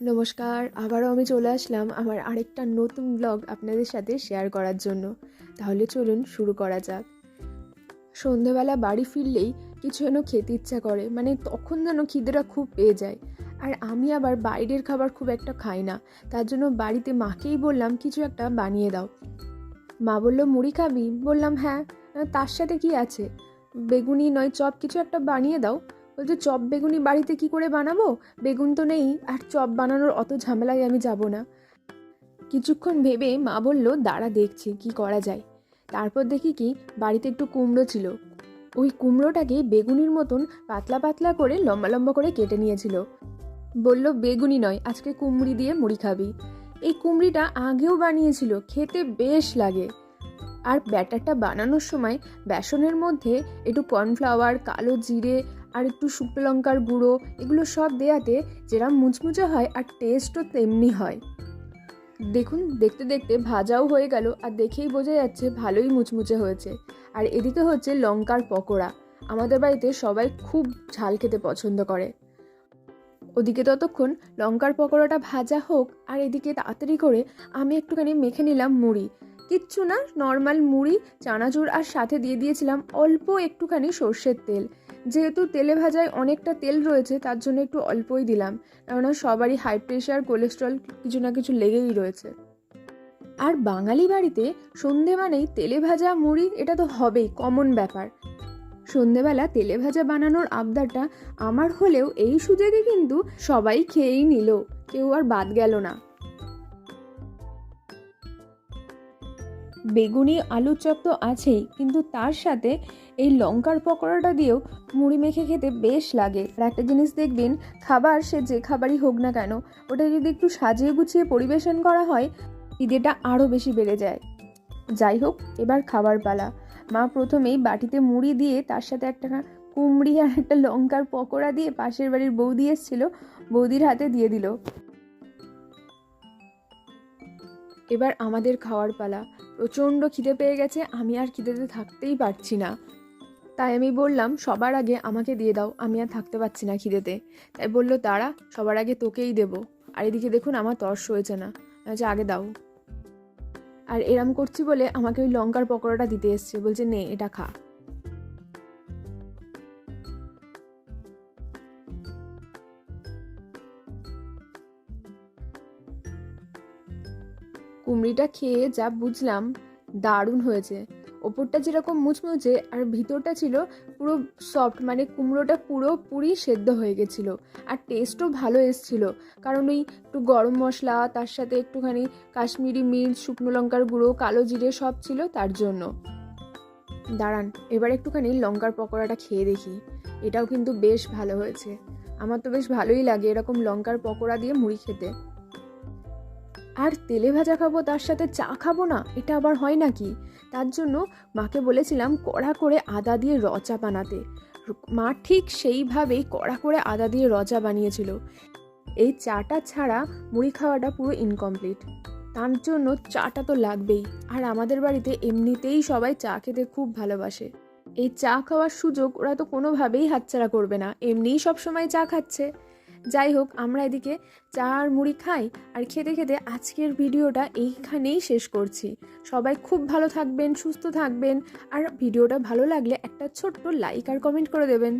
নমস্কার, আবারও আমি চলে আসলাম আমার আরেকটা নতুন ব্লগ আপনাদের সাথে শেয়ার করার জন্য। তাহলে চলুন শুরু করা যাক। সন্ধেবেলা বাড়ি ফিরলেই কিছু যেন খেতে ইচ্ছা করে মানে তখন যেন খিদেটা খুব পেয়ে যায়। আর আমি আবার বাইরের খাবার খুব একটা খাই না, তার জন্য বাড়িতে মাকেই বললাম, কিছু একটা বানিয়ে দাও। মা বলল, মুড়ি খাবি? বললাম হ্যাঁ তার সাথে কি আছে? বেগুনি নয়, চপ, কিছু একটা বানিয়ে দাও। বলছে, চপ বেগুনি বাড়িতে কি করে বানাবো? বেগুন তো নেই, আর চপ বানানোর অত ঝামেলায় আমি যাব না। কিছুক্ষণ ভেবে মা বলল, দাঁড়া, দেখছি, কি করা যায়। তারপর দেখি কি, বাড়িতে একটু কুমড়ো ছিল। ওই কুমড়োটাকে বেগুনির মতন পাতলা পাতলা করে লম্বা লম্বা করে কেটে নিয়েছিল। বলল, বেগুনি নয়, আজকে কুমড়ি দিয়ে মুড়ি খাবি। এই কুমড়িটা আগেও বানিয়েছিল, খেতে বেশ লাগে। আর ব্যাটারটা বানানোর সময় বেসনের মধ্যে একটু কর্নফ্লাওয়ার, কালো জিরে আর একটু শুকনো লঙ্কার গুঁড়ো, এগুলো সব দেয়াতে যেরকম মুচমুচে হয় আর টেস্টও তেমনি হয়। দেখুন, দেখতে দেখতে ভাজাও হয়ে গেল আর দেখেই বোঝা যাচ্ছে ভালোই মুচমুচে হয়েছে। আর এদিকে হচ্ছে লঙ্কার পকোড়া। আমাদের বাড়িতে সবাই খুব ঝাল খেতে পছন্দ করে। ওদিকে ততক্ষণ লঙ্কার পকোড়াটা ভাজা হোক আর এদিকে তাড়াতাড়ি করে আমি একটুখানি মেখে নিলাম মুড়ি। কিচ্ছু না নর্মাল মুড়ি, চানাচুর আর সাথে দিয়ে দিয়েছিলাম অল্প একটুখানি সর্ষের তেল। যেহেতু তেলে ভাজায় অনেকটা তেল রয়েছে, তার জন্য একটু অল্পই দিলাম। কেননা সবারই হাই প্রেশার কোলেস্ট্রল কিছু না কিছু লেগেই রয়েছে। আর বাঙালি বাড়িতে সন্ধে মানেই তেলে ভাজা মুড়ি, এটা তো হবেই কমন ব্যাপার। সন্ধেবেলা তেলে ভাজা বানানোর আবদারটা আমার হলেও এই সুযোগে কিন্তু সবাই খেয়েই নিল, কেউ আর বাদ গেল না। বেগুনি আলুর চপ তো আছেই, কিন্তু তার সাথে এই লঙ্কার পকোড়াটা দিয়েও মুড়ি মেখে খেতে বেশ লাগে। আর একটা জিনিস দেখবেন, খাবার সে যে খাবারই হোক না কেন, ওটা যদি একটু সাজিয়ে গুছিয়ে পরিবেশন করা হয় ঈদেটা আরও বেশি বেড়ে যায়। যাই হোক, এবার খাবার পালা। মা প্রথমেই বাটিতে মুড়ি দিয়ে তার সাথে একটা কুমড়ি আর একটা লঙ্কার পকোড়া দিয়ে পাশের বাড়ির বৌদি এসেছিল, বৌদির হাতে দিয়ে দিল। এবার আমাদের খাওয়ার পালা। প্রচণ্ড খিদে পেয়ে গেছে, আমি আর খিদেতে থাকতেই পারছি না। তাই আমি বললাম, সবার আগে আমাকে দিয়ে দাও, আমি আর থাকতে পারছি না খিদেতে। তাই বলল তারা সবার আগে তোকেই দেব। আর এদিকে দেখুন, আমার তর্স হয়েছে না যে আগে দাও। আর এরম করছি বলে আমাকে ওই লঙ্কার পকোড়াটা দিতে এসছে, বলছে, নে, এটা খা। কুমড়িটা খেয়ে যা বুঝলাম দারুণ হয়েছে। ওপরটা যেরকম মুচমুচে আর ভিতরটা ছিল পুরো সফট মানে কুমড়োটা পুরোপুরি সেদ্ধ হয়ে গেছিল। আর টেস্টও ভালো এসছিল। কারণ ওই একটু গরম মশলা, তার সাথে একটুখানি কাশ্মীরি মির্চ, শুকনো লঙ্কার গুঁড়ো, কালো জিরে সব ছিল তার জন্য। দাঁড়ান, এবার একটুখানি লঙ্কার পকোড়াটা খেয়ে দেখি। এটাও কিন্তু বেশ ভালো হয়েছে। আমার তো বেশ ভালোই লাগে এরকম লঙ্কার পকোড়া দিয়ে মুড়ি খেতে। আর তেলে ভাজা খাব, তার সাথে চা খাব না? এটা আবার হয় নাকি? তার জন্য মাকে বলেছিলাম কড়া করে আদা দিয়ে রচা বানাতে। মা ঠিক সেইভাবেই কড়া করে আদা দিয়ে রচা বানিয়েছিল। এই চাটা ছাড়া মুড়ি খাওয়াটা পুরো ইনকমপ্লিট তার জন্য চাটা তো লাগবেই। আর আমাদের বাড়িতে এমনিতেই সবাই চা খেতে খুব ভালোবাসে। এই চা খাওয়ার সুযোগ ওরা তো কোনোভাবেই হাতছাড়া করবে না। এমনিই সবসময় চা খাচ্ছে। যাই হোক আমরা এদিকে চা আর মুড়ি খাই আর খেতে খেতে আজকের ভিডিওটা এইখানেই শেষ করছি। সবাই খুব ভালো থাকবেন, সুস্থ থাকবেন আর ভিডিওটা ভালো লাগলে একটা ছোট্ট লাইক আর কমেন্ট করে দেবেন।